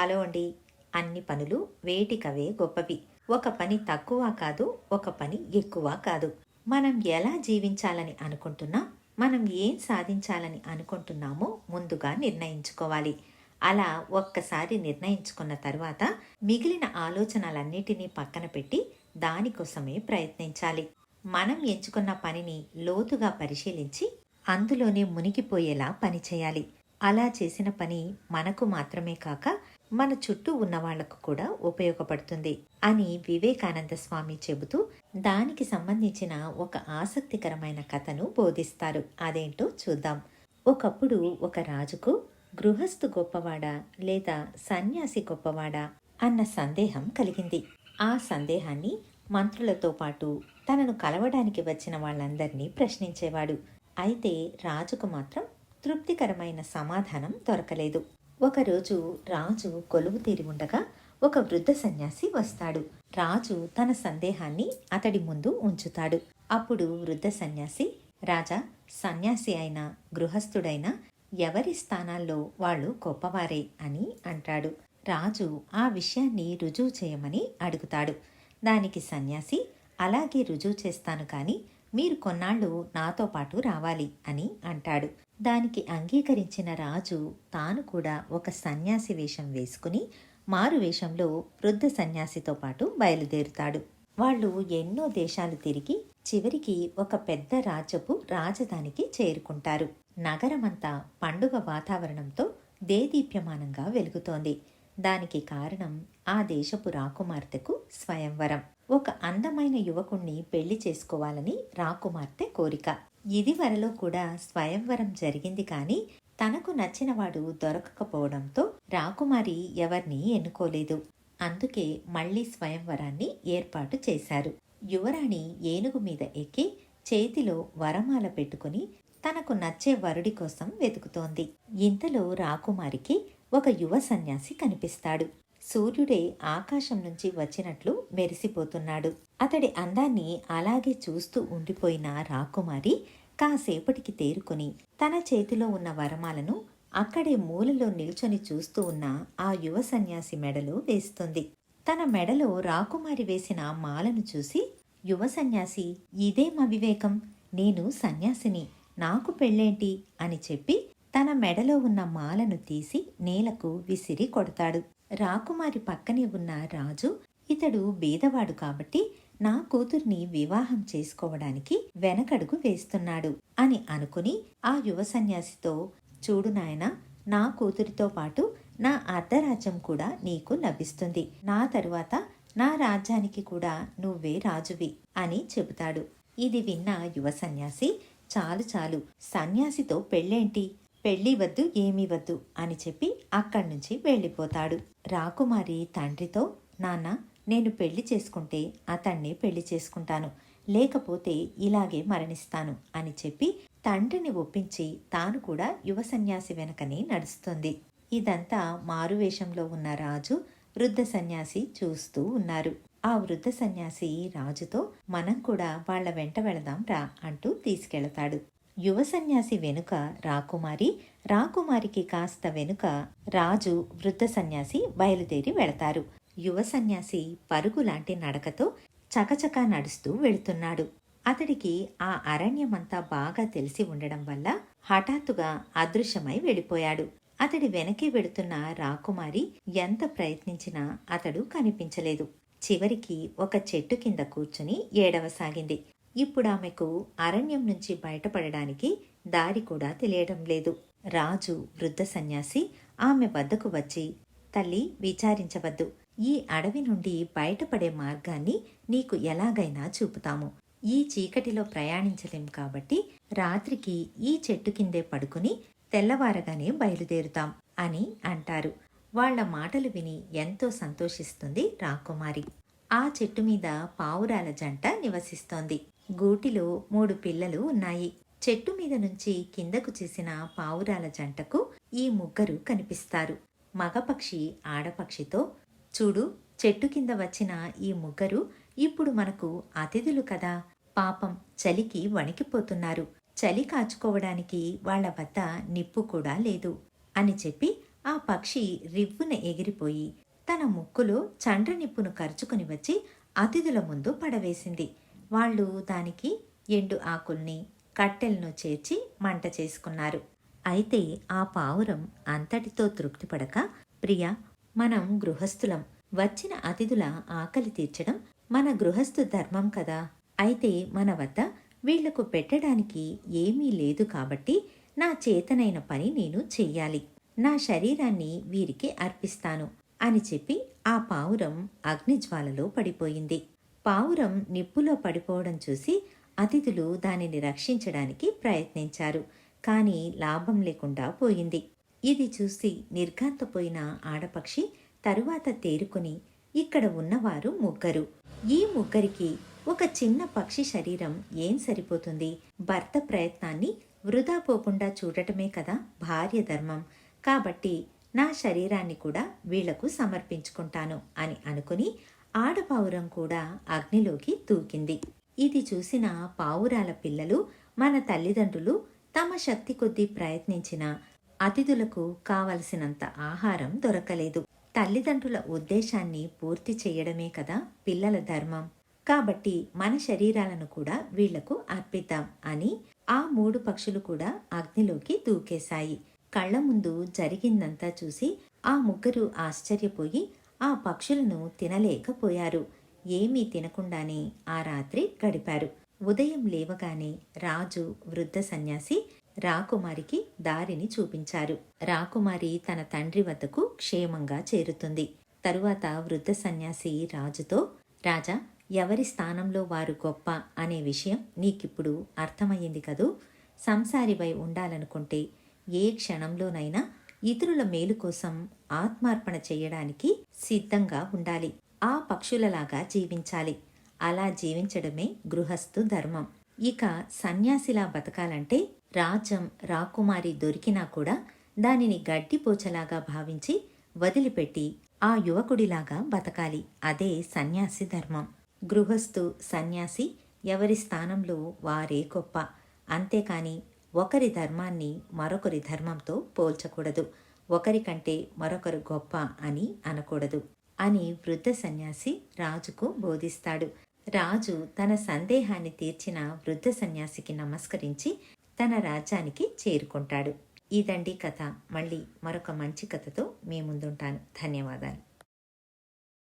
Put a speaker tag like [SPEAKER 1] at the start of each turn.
[SPEAKER 1] Hello అండి. అన్ని పనులు వేటికవే గొప్పవి. ఒక పని తక్కువ కాదు ఒక పని ఎక్కువ కాదు. మనం ఎలా జీవించాలని అనుకుంటున్నా మనం ఏం సాధించాలని అనుకుంటున్నామో ముందుగా నిర్ణయించుకోవాలి. అలా ఒక్కసారి నిర్ణయించుకున్న తర్వాత మిగిలిన ఆలోచనలన్నిటినీ పక్కన పెట్టి దానికోసమే ప్రయత్నించాలి. మనం ఎంచుకున్న పనిని లోతుగా పరిశీలించి అందులోనే మునిగిపోయేలా పనిచేయాలి. అలా చేసిన పని మనకు మాత్రమే కాక మన చుట్టూ ఉన్న వాళ్ళకు కూడా ఉపయోగపడుతుంది అని వివేకానంద స్వామి చెబుతూ దానికి సంబంధించిన ఒక ఆసక్తికరమైన కథను బోధిస్తారు. అదేంటో చూద్దాం. ఒకప్పుడు ఒక రాజుకు గృహస్థు గొప్పవాడా లేదా సన్యాసి గొప్పవాడా అన్న సందేహం కలిగింది. ఆ సందేహాన్ని మంత్రులతో పాటు తనను కలవడానికి వచ్చిన వాళ్ళందరినీ ప్రశ్నించేవాడు. అయితే రాజుకు మాత్రం తృప్తికరమైన సమాధానం దొరకలేదు. ఒకరోజు రాజు కొలువు తీరి ఉండగా ఒక వృద్ధ సన్యాసి వస్తాడు. రాజు తన సందేహాన్ని అతడి ముందు ఉంచుతాడు. అప్పుడు వృద్ధ సన్యాసి రాజా సన్యాసి అయినా గృహస్థుడైనా ఎవరి స్థానాల్లో వాళ్ళు గొప్పవారే? అని అంటాడు. రాజు ఆ విషయాన్ని రుజువు చేయమని అడుగుతాడు. దానికి సన్యాసి అలాగే రుజువు చేస్తాను కానీ మీరు కొన్నాళ్ళు నాతో పాటు రావాలి అని అంటాడు. దానికి అంగీకరించిన రాజు తాను కూడా ఒక సన్యాసి వేషం వేసుకుని మారు వేషంలో వృద్ధ సన్యాసితో పాటు బయలుదేరుతాడు. వాళ్ళు ఎన్నో దేశాలు తిరిగి చివరికి ఒక పెద్ద రాజ్యపు రాజధానికి చేరుకుంటారు. నగరమంతా పండుగ వాతావరణంతో దేదీప్యమానంగా వెలుగుతోంది. దానికి కారణం ఆ దేశపు రాకుమార్తెకు స్వయంవరం. ఒక అందమైన యువకుణ్ణి పెళ్ళి చేసుకోవాలని రాకుమార్తె కోరిక. ఇదివరలో కూడా స్వయంవరం జరిగింది కానీ తనకు నచ్చినవాడు దొరకకపోవడంతో రాకుమారి ఎవరిని ఎన్నుకోలేదు. అందుకే మళ్ళీ స్వయంవరాన్ని ఏర్పాటు చేశారు. యువరాణి ఏనుగు మీద ఎక్కి చేతిలో వరమాల పెట్టుకుని తనకు నచ్చే వరుడి కోసం వెతుకుతోంది. ఇంతలో రాకుమారికి ఒక యువ సన్యాసి కనిపిస్తాడు. సూర్యుడే ఆకాశం నుంచి వచ్చినట్లు మెరిసిపోతున్నాడు. అతడి అందాన్ని అలాగే చూస్తూ ఉండిపోయిన రాకుమారి కాసేపటికి తేరుకొని తన చేతిలో ఉన్న వరమాలను అక్కడే మూలలో నిల్చొని చూస్తూ ఉన్న ఆ యువ సన్యాసి మెడలో వేస్తుంది. తన మెడలో రాకుమారి వేసిన మాలను చూసి యువ సన్యాసి ఇదేం అవివేకం నేను సన్యాసిని. నాకు పెళ్ళేంటి? అని చెప్పి తన మెడలో ఉన్న మాలను తీసి నేలకు విసిరి కొడతాడు. రాకుమారి పక్కనే ఉన్న రాజు ఇతడు బీదవాడు కాబట్టి నా కూతుర్ని వివాహం చేసుకోవడానికి వెనకడుగు వేస్తున్నాడు అని అనుకుని ఆ యువ సన్యాసితో చూడు నాయన నా కూతురితో పాటు నా అర్ధరాజ్యం కూడా నీకు లభిస్తుంది. నా తరువాత నా రాజ్యానికి కూడా నువ్వే రాజువి అని చెబుతాడు. ఇది విన్న యువ సన్యాసి చాలు చాలు సన్యాసితో పెళ్ళేంటి? పెళ్ళి వద్దు ఏమీ వద్దు అని చెప్పి అక్కడి నుంచి వెళ్ళిపోతాడు. రాకుమారి తండ్రితో నాన్న నేను పెళ్ళి చేసుకుంటే అతన్ని పెళ్ళి చేసుకుంటాను. లేకపోతే ఇలాగే మరణిస్తాను అని చెప్పి తండ్రిని ఒప్పించి తాను కూడా యువ సన్యాసి వెనకనే నడుస్తుంది. ఇదంతా మారువేషంలో ఉన్న రాజు వృద్ధ సన్యాసి చూస్తూ ఉన్నారు. ఆ వృద్ధ సన్యాసి రాజుతో మనం కూడా వాళ్ళ వెంట వెళదాం రా అంటూ తీసుకెళతాడు. యువ సన్యాసి వెనుక రాకుమారి రాకుమారికి కాస్త వెనుక రాజు వృద్ధ సన్యాసి బయలుదేరి వెళతారు. యువ సన్యాసి పరుగు లాంటి నడకతో చకచకా నడుస్తూ వెళుతున్నాడు. అతడికి ఆ అరణ్యమంతా బాగా తెలిసి ఉండడం వల్ల హఠాత్తుగా అదృశ్యమై వెళ్ళిపోయాడు. అతడి వెనకే వెడుతున్న రాకుమారి ఎంత ప్రయత్నించినా అతడు కనిపించలేదు. చివరికి ఒక చెట్టు కింద కూర్చుని ఏడవసాగింది. ఇప్పుడు ఆమెకు అరణ్యం నుంచి బయటపడడానికి దారి కూడా తెలియడం లేదు. రాజు వృద్ధ సన్యాసి ఆమె వద్దకు వచ్చి తల్లి విచారించవద్దు. ఈ అడవి నుండి బయటపడే మార్గాన్ని నీకు ఎలాగైనా చూపుతాము. ఈ చీకటిలో ప్రయాణించలేం కాబట్టి రాత్రికి ఈ చెట్టు కిందే పడుకుని తెల్లవారగానే బయలుదేరుతాం అని అంటారు. వాళ్ళ మాటలు విని ఎంతో సంతోషిస్తుంది రాకుమారి. ఆ చెట్టు మీద పావురాల జంట నివసిస్తోంది. గూటిలో మూడు పిల్లలు ఉన్నాయి. చెట్టు మీద నుంచి కిందకు చేసిన పావురాల జంటకు ఈ ముగ్గురు కనిపిస్తారు. మగపక్షి ఆడపక్షితో చూడు చెట్టు కింద వచ్చిన ఈ ముగ్గురు ఇప్పుడు మనకు అతిథులు కదా. పాపం చలికి వణికిపోతున్నారు. చలి కాచుకోవడానికి వాళ్ళ వద్ద నిప్పు కూడా లేదు అని చెప్పి ఆ పక్షి రివ్వున ఎగిరిపోయి తన ముక్కులో చండ్ర నిప్పును కరుచుకుని వచ్చి అతిథుల ముందు పడవేసింది. వాళ్ళు దానికి ఎండు ఆకుల్ని కట్టెలను చేర్చి మంట చేసుకున్నారు. అయితే ఆ పావురం అంతటితో తృప్తిపడక ప్రియ మనం గృహస్థులం. వచ్చిన అతిథుల ఆకలి తీర్చడం మన గృహస్థు ధర్మం కదా. అయితే మన వద్ద వీళ్ళకు పెట్టడానికి ఏమీ లేదు కాబట్టి నా చేతనైన పని నేను చెయ్యాలి. నా శరీరాన్ని వీరికి అర్పిస్తాను అని చెప్పి ఆ పావురం అగ్నిజ్వాలలో పడిపోయింది. పావురం నిప్పులో పడిపోవడం చూసి అతిథులు దానిని రక్షించడానికి ప్రయత్నించారు. కానీ లాభం లేకుండా పోయింది. ఇది చూసి నిర్ఘాంతపోయిన ఆడపక్షి తరువాత తేరుకుని ఇక్కడ ఉన్నవారు ముగ్గురు. ఈ ముగ్గురికి ఒక చిన్న పక్షి శరీరం ఏం సరిపోతుంది? భర్త ప్రయత్నాన్ని వృధా పోకుండా చూడటమే కదా భార్య ధర్మం. కాబట్టి నా శరీరాన్ని కూడా వీళ్ళకు సమర్పించుకుంటాను అని అనుకుని ఆడపావురం కూడా అగ్నిలోకి దూకింది. ఇది చూసిన పావురాల పిల్లలు మన తల్లిదండ్రులు తమ శక్తి కొద్దీ ప్రయత్నించిన అతిథులకు కావలసినంత ఆహారం దొరకలేదు. తల్లిదండ్రుల ఉద్దేశాన్ని పూర్తి చేయడమే కదా పిల్లల ధర్మం. కాబట్టి మన శరీరాలను కూడా వీళ్ళకు అర్పిద్దాం అని ఆ మూడు పక్షులు కూడా అగ్నిలోకి దూకేశాయి. కళ్ళ ముందు జరిగిందంతా చూసి ఆ ముగ్గురు ఆశ్చర్యపోయి ఆ పక్షులను తినలేకపోయారు. ఏమీ తినకుండానే ఆ రాత్రి గడిపారు. ఉదయం లేవగానే రాజు వృద్ధ సన్యాసి రాకుమారికి దారిని చూపించారు. రాకుమారి తన తండ్రి వద్దకు క్షేమంగా చేరుతుంది. తరువాత వృద్ధ సన్యాసి రాజుతో రాజా ఎవరి స్థానంలో వారు గొప్ప అనే విషయం నీకిప్పుడు అర్థమయ్యింది కదూ? సంసారివై ఉండాలనుకుంటే ఏ క్షణంలోనైనా ఇతరుల మేలు కోసం ఆత్మార్పణ చేయడానికి సిద్ధంగా ఉండాలి. ఆ పక్షులలాగా జీవించాలి. అలా జీవించడమే గృహస్థు ధర్మం. ఇక సన్యాసిలా బతకాలంటే రాజ్యం రాకుమారి దొరికినా కూడా దానిని గడ్డిపోచలాగా భావించి వదిలిపెట్టి ఆ యువకుడిలాగా బతకాలి. అదే సన్యాసి ధర్మం. గృహస్థు సన్యాసి ఎవరి స్థానంలో వారే గొప్ప. అంతేకాని ఒకరి ధర్మాన్ని మరొకరి ధర్మంతో పోల్చకూడదు. ఒకరికంటే మరొకరు గొప్ప అని అనకూడదు అని వృద్ధ సన్యాసి రాజుకు బోధిస్తాడు. రాజు తన సందేహాన్ని తీర్చిన వృద్ధ సన్యాసికి నమస్కరించి తన రాజ్యానికి చేరుకుంటాడు. ఇదండి కథ. మళ్ళీ మరొక మంచి కథతో మీ ముందుంటాను. ధన్యవాదాలు.